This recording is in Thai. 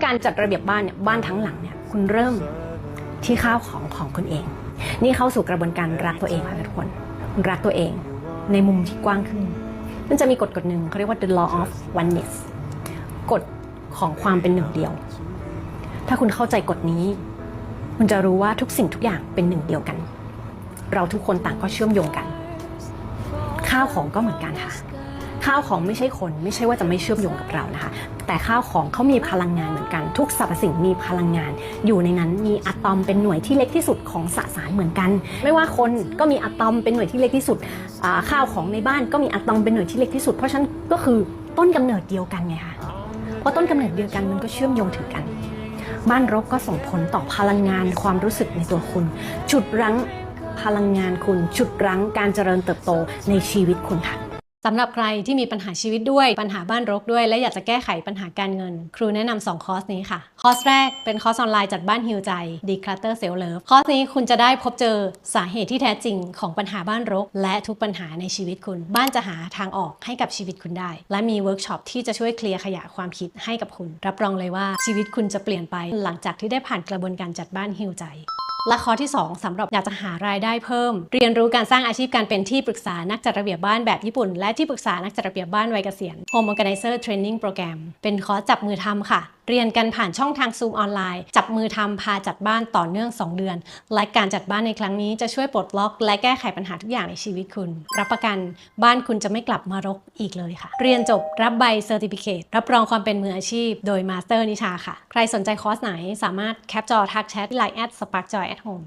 การจัดระเบียบบ้านเนี่ยบ้านทั้งหลังเนี่ยคุณเริ่มที่ข้าวของของคุณเอง นี่เข้าสู่กระบวนการรักตัวเองค่ะทุกคนรักตัวเองในมุมที่กว้างขึ้น มันจะมีกฎกฎหนึ่งเขาเรียกว่า the law of oneness กฎของความเป็นหนึ่งเดียว ถ้าคุณเข้าใจกฎนี้ คุณจะรู้ว่าทุกสิ่งทุกอย่างเป็นหนึ่งเดียวกัน เราทุกคนต่างก็เชื่อมโยงกัน ข้าวของก็เหมือนกันค่ะ ข้าวของไม่ใช่คนไม่ใช่ว่าจะไม่เชื่อมโยงกับเรานะคะ แต่ข้าวของเขามีพลังงานเหมือนกัน ทุกสรรพสิ่งมีพลังงาน อยู่ในนั้นมีอะตอมเป็นหน่วยที่เล็กที่สุดของสสารเหมือนกัน ไม่ว่าคนก็มีอะตอมเป็นหน่วยที่เล็กที่สุดข้าวของในบ้านก็มีอะตอมเป็นหน่วยที่เล็กที่สุด เพราะฉะนั้นก็คือต้นกำเนิดเดียวกันไงคะเพราะต้นกำเนิดเดียวกันมันก็เชื่อมโยงถึงกัน บ้านรกก็ส่งผลต่อพลังงานความรู้สึกในตัวคุณ จุดรั้งพลังงานคุณ จุดรั้งการเจริญเติบโตในชีวิตคุณค่ะ สำหรับใครที่มีปัญหาชีวิตด้วยปัญหาบ้านรกด้วย และอยากจะแก้ไขปัญหาการเงิน ครูแนะนำสองคอร์สนี้ค่ะ คอร์สแรกเป็นคอร์สออนไลน์จัดบ้านฮิวใจ Declutter Self Love คอร์สนี้คุณจะได้พบเจอสาเหตุที่แท้จริงของปัญหาบ้านรก และทุกปัญหาในชีวิตคุณ บ้านจะหาทางออกให้กับชีวิตคุณได้ และมีเวิร์กช็อปที่จะช่วยเคลียร์ขยะความคิดให้กับคุณ รับรองเลยว่าชีวิตคุณจะเปลี่ยนไปหลังจากที่ได้ผ่านกระบวนการจัดบ้านฮิวใจ และข้อที่ 2สำหรับอยากจะหารายได้เพิ่ม เรียนรู้การสร้างอาชีพการเป็นที่ปรึกษานักจัดระเบียบบ้านแบบญี่ปุ่น และที่ปรึกษานักจัดระเบียบบ้านวัยเกษียณ Home Organizer Training Program เป็นคอร์สจับมือทำค่ะเรียนกันผ่านช่องทางซูมออนไลน์ จับมือทำพาจัดบ้านต่อเนื่อง 2 เดือน และการจัดบ้านในครั้งนี้จะช่วยปลดล็อก และแก้ไขปัญหาทุกอย่างในชีวิตคุณ รับประกันบ้านคุณจะไม่กลับมารกอีกเลยค่ะ เรียนจบรับใบเซอร์ติฟิเครับรองความเป็นมืออาชีพ โดยมาสเตอร์นิชาค่ะ ใครสนใจคอร์สไหนสามารถแคปจอทักแชทไลน์แอดสปาร์กจอยแอทโฮม